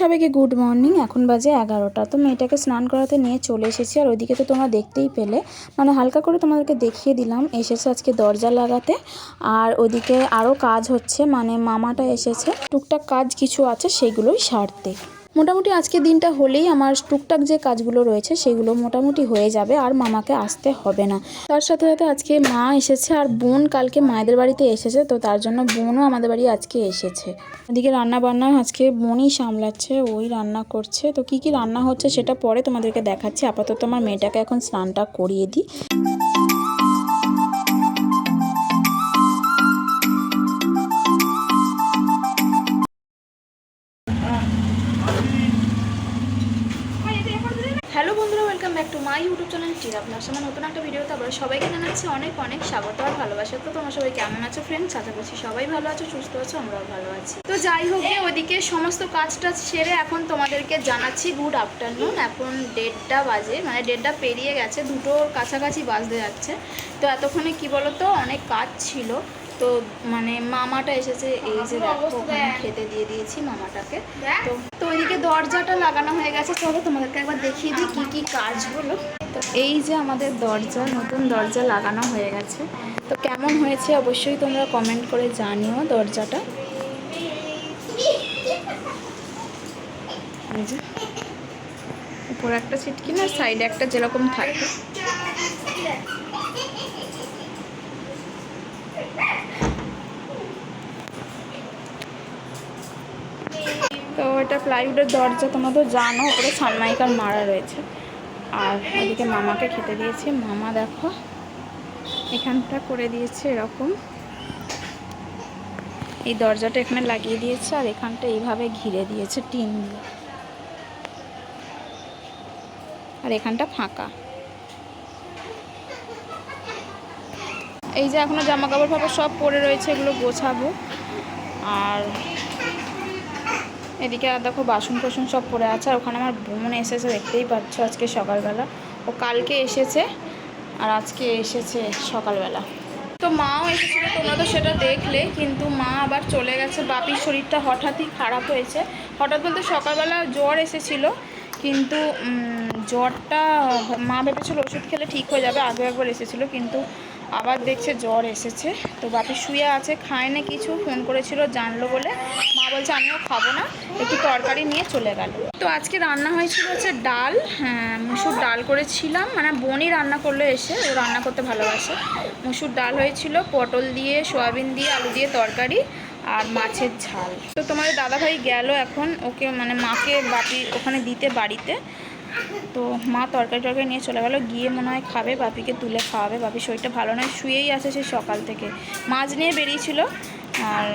সবাইকে good morning এখন বাজে এগারোটা। তো মেয়েটাকে স্নান করাতে নিয়ে চলে এসেছি, আর ওইদিকে তো তোমরা দেখতেই পেলে। মানে হালকা করে তোমাদেরকে দেখিয়ে দিলাম, এসেছে আজকে দরজা লাগাতে। আর ওদিকে আরও কাজ হচ্ছে মানে মামাটা এসেছে। টুকটাক কাজ কিছু আছে, সেগুলোই সারতে। মোটামুটি আজকে দিনটা হলেই আমার টুকটাক যে কাজগুলো রয়েছে সেগুলো মোটামুটি হয়ে যাবে, আর মামাকে আসতে হবে না। তার সাথে সাথে আজকে মা এসেছে, আর বোন কালকে মায়েদের বাড়িতে এসেছে, তো তার জন্য বোনও আমাদের বাড়ি আজকে এসেছে। এদিকে রান্না বান্না আজকে বোনই সামলাচ্ছে, ওই রান্না করছে। তো কি কি রান্না হচ্ছে সেটা পরে তোমাদেরকে দেখাচ্ছি। আপাতত আমার মেয়েটাকে এখন স্নানটা করিয়ে দিই। হ্যালো বন্ধুরা welcome back to my YouTube channel চিরা প্লাস আমার নতুন একটা ভিডিওতে আবার সবাইকে জানাচ্ছি অনেক অনেক স্বাগত আর ভালোবাসা। তো তোমরা সবাই কেমন আছো ফ্রেন্ডস আশা করছি সবাই ভালো আছো সুস্থ আছো আমরাও ভালো আছি। তো যাই হোক গে, ওদিকে সমস্ত কাজটা সেরে এখন তোমাদেরকে জানাচ্ছি গুড আফটারনুন এখন দেড়টা বাজে মানে দেড়টা পেরিয়ে গেছে দুটোর কাছাকাছি বাজতে যাচ্ছে। তো এতক্ষণে কি বলো তো অনেক কাজ ছিল। তো মানে মামাটা এসেছে এই যে দেখো খেতে দিয়ে দিয়েছি মামাটাকে। তো তো ওইদিকে দরজাটা লাগানো হয়ে গেছে চলো তোমাদেরকে একবার দেখিয়ে দিই কী কী কাজ হলো তো এই যে আমাদের দরজা নতুন দরজা লাগানো হয়ে গেছে। তো কেমন হয়েছে অবশ্যই তোমরা কমেন্ট করে জানিও দরজাটা। উপরে একটা ছিটকি না সাইডে একটা যেরকম থাকে। তো এটা প্লাইউডের দরজা, তোমরা তো জানো, ওপরে সানমাইকার মারা রয়েছে। আর ওদিকে মামাকে খেতে দিয়েছি। মামা দেখো, এখানটা করে দিয়েছে এরকম। এই দরজাটা এখানে লাগিয়ে দিয়েছে আর এখানটা এইভাবে ঘিরে দিয়েছে, টিন দিয়ে। আর এখানটা ফাঁকা। এই যে এখনও জামা কাপড় ফাপড় সব পরে রয়েছে, এগুলো গোছাবো। আর এদিকে আর দেখো বাসন কোসন সব পড়ে আছে, আর ওখানে আমার বোন এসেছে, দেখতেই পাচ্ছ আজকে সকালবেলা। ও কালকে এসেছে, আর আজকে এসেছে সকালবেলা। তো মাও এসেছিল তোমরা তো সেটা দেখলে, কিন্তু মা আবার চলে গেছে, বাপির শরীরটা হঠাৎই খারাপ হয়েছে। হঠাৎ বলতে সকালবেলা জ্বর এসেছিল, কিন্তু জ্বরটা, মা ভেবেছিল ওষুধ খেলে ঠিক হয়ে যাবে আগে একবার এসেছিল, কিন্তু আবার দেখছে জ্বর এসেছে। তো বাপি শুয়ে আছে, খায় না কিছু, ফোন করেছিল, জানলো বলে। মা বলছে, আমিও খাব না। একটু তরকারি নিয়ে চলে গেল। তো আজকে রান্না হয়েছিল হচ্ছে ডাল হ্যাঁ মুসুর ডাল করেছিলাম। মানে বনি রান্না করল এসে, ও রান্না করতে ভালোবাসে। মুসুর ডাল হয়েছিল, পটল দিয়ে, সয়াবিন দিয়ে, আলু দিয়ে তরকারি আর মাছের ঝাল। তো তোমার দাদাভাই গেল এখন ওকে মানে মাকে বাপি ওখানে দিতে বাড়িতে। তো মা তরকারি টরকারি নিয়ে চলে গেলো। গিয়ে মনে হয় খাবে, বাপিকে তুলে খাওয়াবে। বাপির শরীরটা ভালো নয়, শুয়েই আছে সে সকাল থেকে। মাছ নিয়ে বেরিয়েছিল, আর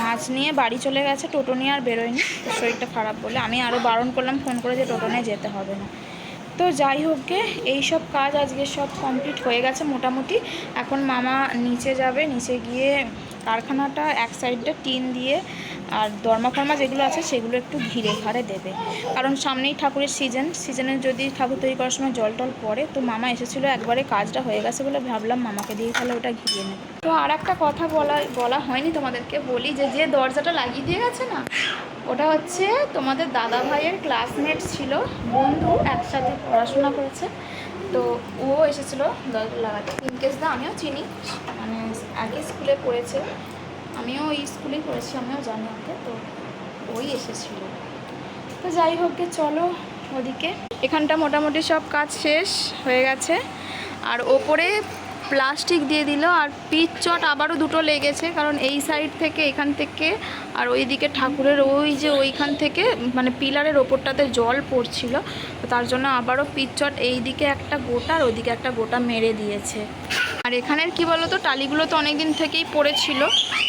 মাছ নিয়ে বাড়ি চলে গেছে, টোটো নিয়ে আর বেরোয়নি। তো শরীরটা খারাপ বলে আমি আরও বারণ করলাম, ফোন করে যে টোটো নিয়ে যেতে হবে না। তো যাই হোক গে, এই সব কাজ আজকে সব কমপ্লিট হয়ে গেছে মোটামুটি। এখন মামা নিচে যাবে, নিচে গিয়ে কারখানাটা এক সাইডটা টিন দিয়ে আর দরমা ফরমা যেগুলো আছে সেগুলো একটু ঘিরে ঘাড়ে দেবে। কারণ সামনেই ঠাকুরের সিজন, সিজনে যদি ঠাকুর তৈরি করার সময় জল টল পড়ে, তো মামা এসেছিল একবারে কাজটা হয়ে গেছে বলে ভাবলাম মামাকে দিয়ে তাহলে ওটা ঘিরিয়ে নেবে। তো আর একটা কথা বলা বলা হয়নি তোমাদেরকে, বলি যে যে দরজাটা লাগিয়ে দিয়ে গেছে না, ওটা হচ্ছে তোমাদের দাদা ভাইয়ের ক্লাসমেট ছিল, বন্ধু একসাথে পড়াশোনা করেছে। তো ও এসেছিল দরজা লাগাতে। ইনকেস দা আমিও চিনি। মানে একই স্কুলে পড়েছে। আমিও ওই স্কুলেই পড়েছি, আমিও জানি ওকে। তো ওই এসেছিল। তো যাই হোক চলো ওদিকে। এখানটা মোটামুটি সব কাজ শেষ হয়ে গেছে। আর ওপরে প্লাস্টিক দিয়ে দিল আর পিচ চট আবারও দুটো লেগেছে, কারণ এই সাইড থেকে এখান থেকে আর ওইদিকে ঠাকুরের ওই যে ওইখান থেকে মানে পিলারের ওপরটাতে জল পড়ছিল, তো তার জন্য আবারও পিচ চট এই দিকে একটা গোটা আর ওইদিকে একটা গোটা মেরে দিয়েছে। আর এখানের কি বলো তো টালিগুলো তো অনেক দিন থেকেই পড়েছিল,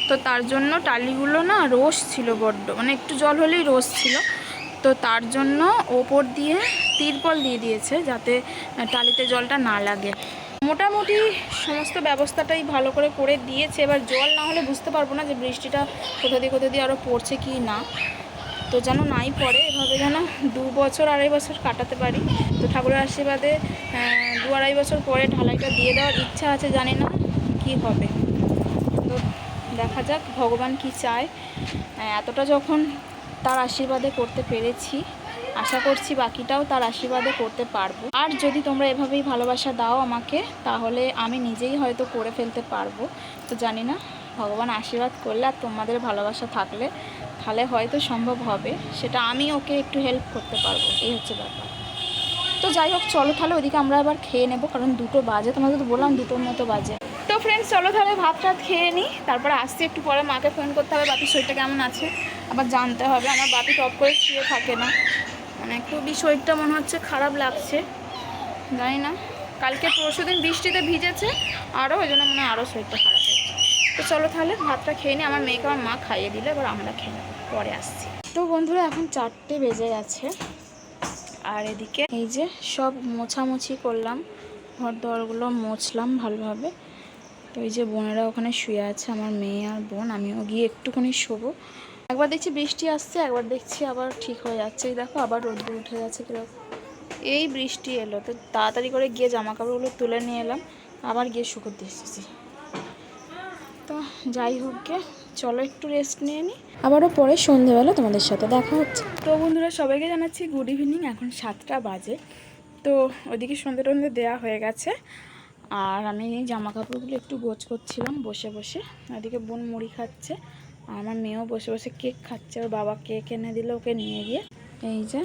তো তার জন্য টালিগুলো না রোস ছিল বড্ড মানে একটু জল হলেই রোস ছিল, তো তার জন্য ওপর দিয়ে তিরপল দিয়ে দিয়েছে যাতে টালিতে জলটা না লাগে। মোটামুটি সমস্ত ব্যবস্থাটাই ভালো করে করে দিয়েছে। এবার জল না হলে বুঝতে পারব না যে বৃষ্টিটা কোথা দিয়ে কোথা দিয়ে আরও পড়ছে কি না। তো যেন নাই পড়ে, এভাবে যেন দু বছর, আড়াই বছর কাটাতে পারি। তো ঠাকুরের আশীর্বাদে দু আড়াই বছর পরে ঢালাইটা দিয়ে দেওয়ার ইচ্ছা আছে, জানি না কি হবে। তো দেখা যাক, ভগবান কি চায়। এতটা যখন তার আশীর্বাদে করতে পেরেছি আশা করছি বাকিটাও তার আশীর্বাদে করতে পারব। আর যদি তোমরা এভাবেই ভালোবাসা দাও আমাকে, তাহলে আমি নিজেই হয়তো করে ফেলতে পারব। তো জানি না, ভগবান আশীর্বাদ করলে আর তোমাদের ভালোবাসা থাকলে, তাহলে হয়তো সম্ভব হবে। সেটা আমি ওকে একটু হেল্প করতে পারব, এই হচ্ছে ব্যাপার। তো যাই হোক, চলো তাহলে ওইদিকে আমরা আবার খেয়ে নেব, কারণ দুটো বাজে। তোমাদের তো বললাম দুটোর মতো বাজে। তো ফ্রেন্ডস চলো তাহলে ভাত টাত খেয়ে নিই তারপরে আসতে একটু পরে। মাকে ফোন করতে হবে, বাপির শরীরটা কেমন আছে? আবার জানতে হবে, আমার বাপি টপ করে শুয়ে থাকে না। মানে খুবই শরীরটা মনে হচ্ছে খারাপ লাগছে। জানি না। কালকে পরশু দিন বৃষ্টিতে ভিজেছে আরও ওই জন্য মনে হয় আরও শরীরটা খারাপ তো চলো তাহলে ভাতটা খেয়ে নিই আমার মেয়েকে আমার মা খাইয়ে দিলে, এবার আমরা খেয়ে নেব, পরে আসছি। তো বন্ধুরা, এখন চারটে বেজে গেছে। আর এদিকে এই যে সব মোছামুছি করলাম, ঘর দরগুলো মোছলাম ভালোভাবে। তো এই যে বোনেরা ওখানে শুয়ে আছে, আমার মেয়ে আর বোন, আমিও গিয়ে একটুখানি শোবো। একবার দেখছি বৃষ্টি আসছে, একবার দেখছি আবার ঠিক হয়ে যাচ্ছে। এই দেখো আবার রোদ্দুর উঠে যাচ্ছে কীরকম। এই বৃষ্টি এলো, তো তাড়াতাড়ি করে গিয়ে জামা কাপড়গুলো তুলে নিয়ে এলাম, আবার গিয়ে শুকোতে এসেছি। তো যাই হোক গে, চলো একটু রেস্ট নিয়ে নিই আবারও পরে সন্ধেবেলা তোমাদের সাথে দেখা হচ্ছে। তো বন্ধুরা, সবাইকে জানাচ্ছি গুড ইভিনিং এখন সাতটা বাজে। তো ওইদিকে সন্ধে টন্ধে দেওয়া হয়ে গেছে, আর আমি জামা কাপড়গুলো একটু গোছ করছিলাম বসে বসে। ওইদিকে বোন মুড়ি খাচ্ছে আমার মেয়েও বসে বসে কেক খাচ্ছে। ওর বাবা কেক এনে দিল ওকে নিয়ে গিয়ে। এই যে।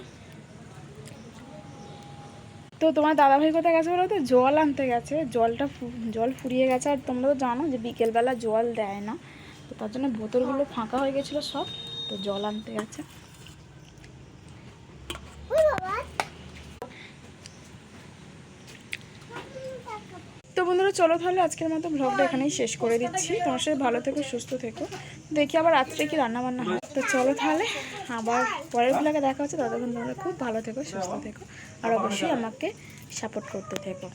তো তোমার দাদাভাই কোথায় গেছে বলো তো? জল আনতে গেছে। জলটা জল ফুরিয়ে গেছে। আর তোমরা তো জানো যে বিকেলবেলা জল দেয় না। তো তার জন্য বোতলগুলো ফাঁকা হয়ে গেছিল সব। তো জল আনতে গেছে। তো বন্ধুরা চলো তাহলে আজকের মতো ব্লগটা এখানেই শেষ করে দিচ্ছি। তোমার সাথে ভালো থেকো সুস্থ থেকো। দেখি আবার রাত্রে কি রান্নাবান্না হয়। তো চলো তাহলে আবার পরের ব্লগে দেখা হচ্ছে। ততক্ষণ তোমরা খুব ভালো থেকো সুস্থ থেকো। আর অবশ্যই আমাকে সাপোর্ট করতে থেকো।